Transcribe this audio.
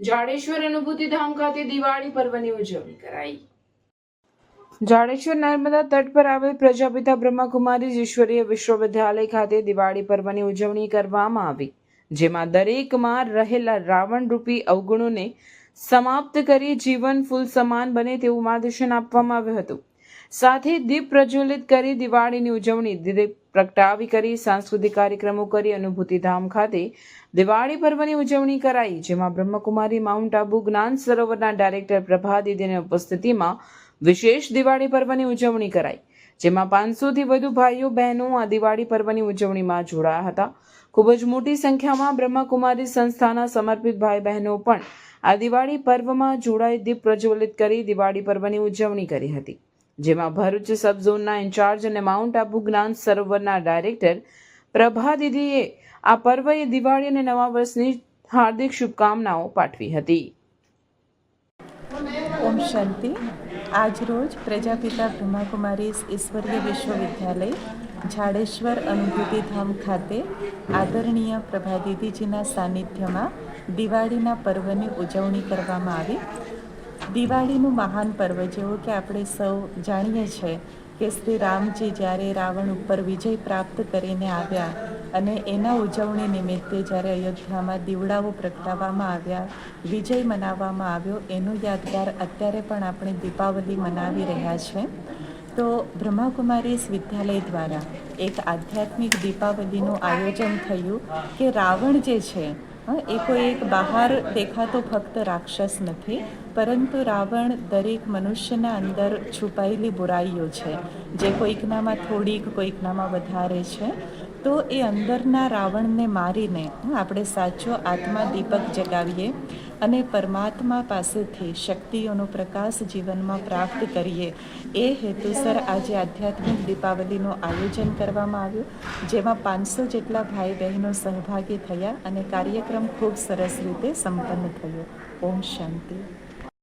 જાડેશ્વર અનુભૂતિ ધામ ખાતે દિવાળી પર્વની ઉજવણી કરાઈ. જાડેશ્વર નર્મદા તટ પર આવેલ પ્રજાપિતા બ્રહ્માકુમારી ઈશ્વરીય વિશ્વવિદ્યાલય ખાતે દિવાળી પર્વની ઉજવણી કરવામાં આવી, જેમાં દરેકમાં રહેલા રાવણ રૂપી અવગુણોને સમાપ્ત કરી જીવન ફૂલ સમાન બને તેવું માર્ગદર્શન આપવામાં આવ્યું હતું. સાથે દીપ પ્રજ્વલિત કરી દિવાળીની ઉજવણી દીપ પ્રગટાવી કરી, સાંસ્કૃતિક કાર્યક્રમો કરી, અનુભૂતિ ધામ ખાતે દિવાળી પર્વની ઉજવણી કરાઈ, જેમાં બ્રહ્મકુમારી માઉન્ટ આબુ જ્ઞાન સરોવરના ડાયરેક્ટર પ્રભા દીદીની ઉપસ્થિતિમાં વિશેષ દિવાળી પર્વની ઉજવણી કરાઈ, જેમાં પાંચસોથી વધુ ભાઈઓ, બહેનો આ દિવાળી પર્વની ઉજવણીમાં જોડાયા હતા. ખૂબ જ મોટી સંખ્યામાં બ્રહ્મકુમારી સંસ્થાના સમર્પિત ભાઈ બહેનો પણ આ દિવાળી પર્વમાં જોડાઈ દીપ પ્રજ્વલિત કરી દિવાળી પર્વની ઉજવણી કરી હતી. જેમાં ભરૂચ સબ ઝોનના ઇન્ચાર્જ અને માઉન્ટ આબુ જ્ઞાન સરોવરના ડાયરેક્ટર પ્રભા આ પર્વએ દિવાળી અને નવા વર્ષની હાર્દિક શુભકામનાઓ પાઠવી હતી. ઓમ શાંતિ. આજરોજ પ્રજાપિતા બ્રહ્માકુમારી ઈશ્વરીય વિશ્વવિદ્યાલય ઝાડેશ્વર અનુભૂતિધામ ખાતે આદરણીય પ્રભાદીદીજીના સાનિધ્યમાં દિવાળીના પર્વની ઉજવણી કરવામાં આવી. દિવાળીનું મહાન પર્વ જેવું કે આપણે સૌ જાણીએ છીએ કે શ્રી રામજી જ્યારે રાવણ ઉપર વિજય પ્રાપ્ત કરીને આવ્યા અને એના ઉજવણી નિમિત્તે જ્યારે અયોધ્યામાં દીવડાઓ પ્રગટાવવામાં આવ્યા, વિજય મનાવવામાં આવ્યો, એનું યાદગાર અત્યારે પણ આપણે દીપાવલી મનાવી રહ્યા છે. તો બ્રહ્માકુમારી વિદ્યાલય દ્વારા એક આધ્યાત્મિક દીપાવલીનું આયોજન થયું કે રાવણ જે છે હા, એ કોઈ એક બહાર દેખાતો ફક્ત રાક્ષસ નથી પરંતુ રાવણ દરેક મનુષ્યના અંદર છુપાયેલી બુરાઈઓ છે. જે કોઈકનામાં થોડીક કોઈકનામાં વધારે છે. તો એ અંદરના રાવણને મારીને આપણે સાચો આત્મા દીપક જગાવીએ. અને પરમાત્મા પાસેથી શક્તિઓનો પ્રકાશ જીવનમાં પ્રાપ્ત કરીએ. એ હેતુસર આજે આધ્યાત્મિક દીપાવલીનું આયોજન કરવામાં આવ્યું, જેમાં પાંચસો જેટલા ભાઈ બહેનો સહભાગી થયા અને કાર્યક્રમ ખૂબ સરસ રીતે સંપન્ન થયો. ઓમ શાંતિ.